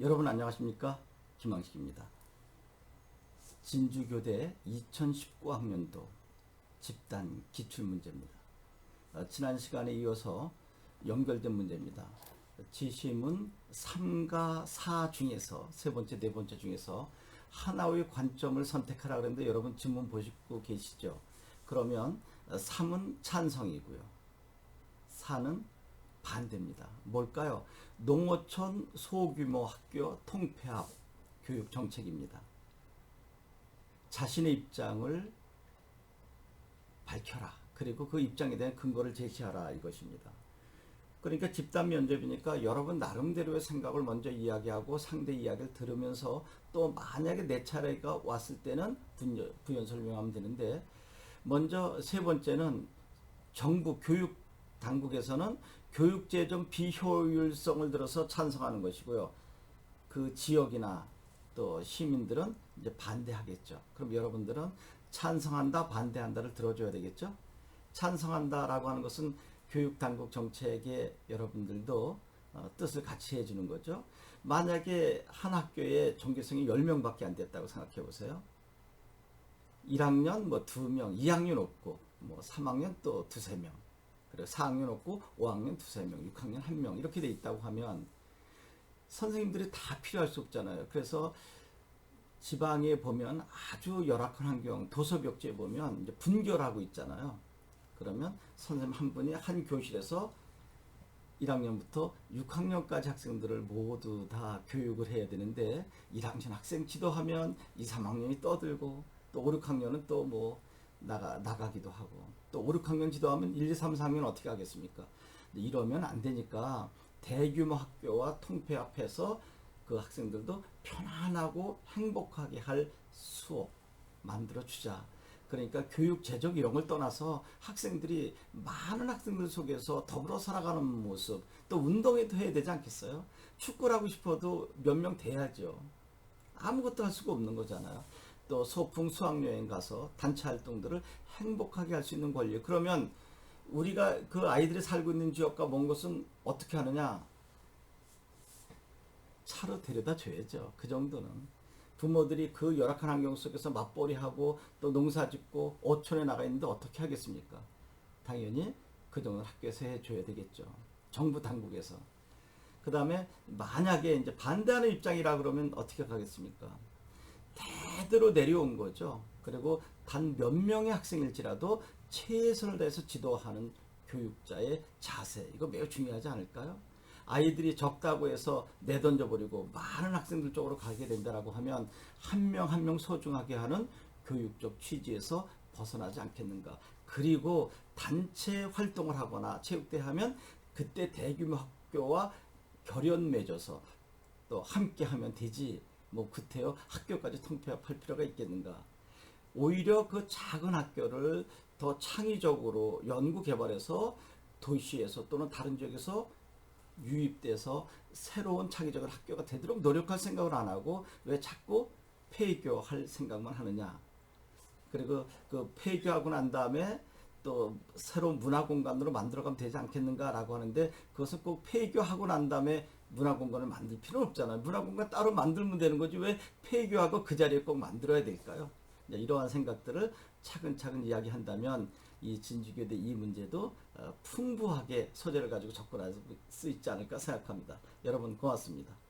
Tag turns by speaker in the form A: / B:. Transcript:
A: 여러분 안녕하십니까? 김왕식입니다. 진주교대 2019학년도 집단 기출문제입니다. 어, 지난 시간에 이어서 연결된 문제입니다. 지시문 3가 4 중에서 세 번째, 네 번째 중에서 하나의 관점을 선택하라 그랬는데 여러분 지문 보시고 계시죠? 그러면 3은 찬성이고요. 4는 반대입니다. 뭘까요? 농어촌 소규모 학교 통폐합 교육 정책입니다. 자신의 입장을 밝혀라. 그리고 그 입장에 대한 근거를 제시하라 이것입니다. 그러니까 집단 면접이니까 여러분 나름대로의 생각을 먼저 이야기하고 상대 이야기를 들으면서 또 만약에 내 차례가 왔을 때는 부연, 부연 설명하면 되는데 먼저 세 번째는 정부 교육 당국에서는 교육재정 비효율성을 들어서 찬성하는 것이고요. 그 지역이나 또 시민들은 이제 반대하겠죠. 그럼 여러분들은 찬성한다, 반대한다를 들어줘야 되겠죠. 찬성한다라고 하는 것은 교육 당국 정책에 여러분들도 어, 뜻을 같이 해주는 거죠. 만약에 한 학교에 전교생이 10명 밖에 안 됐다고 생각해 보세요. 1학년 뭐 2명, 2학년 없고 뭐 3학년 또 두세 명. 그리고 4학년 없고 5학년 두세 명, 6학년 한 명 이렇게 돼 있다고 하면 선생님들이 다 필요할 수 없잖아요. 그래서 지방에 보면 아주 열악한 환경, 도서벽지에 보면 이제 분결하고 있잖아요. 그러면 선생님 한 분이 한 교실에서 1학년부터 6학년까지 학생들을 모두 다 교육을 해야 되는데 1학년 학생 지도하면 2, 3학년이 떠들고 또 5, 6학년은 또뭐 나가 나가기도 하고 또 5, 6학년 지도하면 1, 2, 3, 4학년 어떻게 하겠습니까? 이러면 안 되니까 대규모 학교와 통폐합해서 그 학생들도 편안하고 행복하게 할 수업 만들어 주자. 그러니까 교육 제적 이런 걸 떠나서 학생들이 많은 학생들 속에서 더불어 살아가는 모습 또 운동에도 해야 되지 않겠어요? 축구를 하고 싶어도 몇 명 돼야죠. 아무것도 할 수가 없는 거잖아요. 또 소풍 수학여행 가서 단체 활동들을 행복하게 할 수 있는 권리. 그러면 우리가 그 아이들이 살고 있는 지역과 먼 곳은 어떻게 하느냐? 차로 데려다 줘야죠. 그 정도는. 부모들이 그 열악한 환경 속에서 맞벌이하고 또 농사 짓고 어촌에 나가 있는데 어떻게 하겠습니까? 당연히 그 정도는 학교에서 해줘야 되겠죠. 정부 당국에서. 그 다음에 만약에 이제 반대하는 입장이라 그러면 어떻게 가겠습니까? 대대로 내려온 거죠. 그리고 단 몇 명의 학생일지라도 최선을 다해서 지도하는 교육자의 자세 이거 매우 중요하지 않을까요? 아이들이 적다고 해서 내던져 버리고 많은 학생들 쪽으로 가게 된다라고 하면 한 명 한명 소중하게 하는 교육적 취지에서 벗어나지 않겠는가. 그리고 단체 활동을 하거나 체육대 하면 그때 대규모 학교와 결연 맺어서 또 함께 하면 되지. 뭐 그때요 학교까지 통폐합할 필요가 있겠는가. 오히려 그 작은 학교를 더 창의적으로 연구 개발해서 도시에서 또는 다른 지역에서 유입돼서 새로운 창의적인 학교가 되도록 노력할 생각을 안 하고 왜 자꾸 폐교할 생각만 하느냐. 그리고 그 폐교하고 난 다음에 또 새로운 문화 공간으로 만들어가면 되지 않겠는가라고 하는데 그것은 꼭 폐교하고 난 다음에 문화 공간을 만들 필요는 없잖아요. 문화 공간 따로 만들면 되는 거지 왜 폐교하고 그 자리에 꼭 만들어야 될까요? 이제 이러한 생각들을 차근차근 이야기한다면 이 진주교대 이 문제도 어, 풍부하게 소재를 가지고 접근할 수 있지 않을까 생각합니다. 여러분 고맙습니다.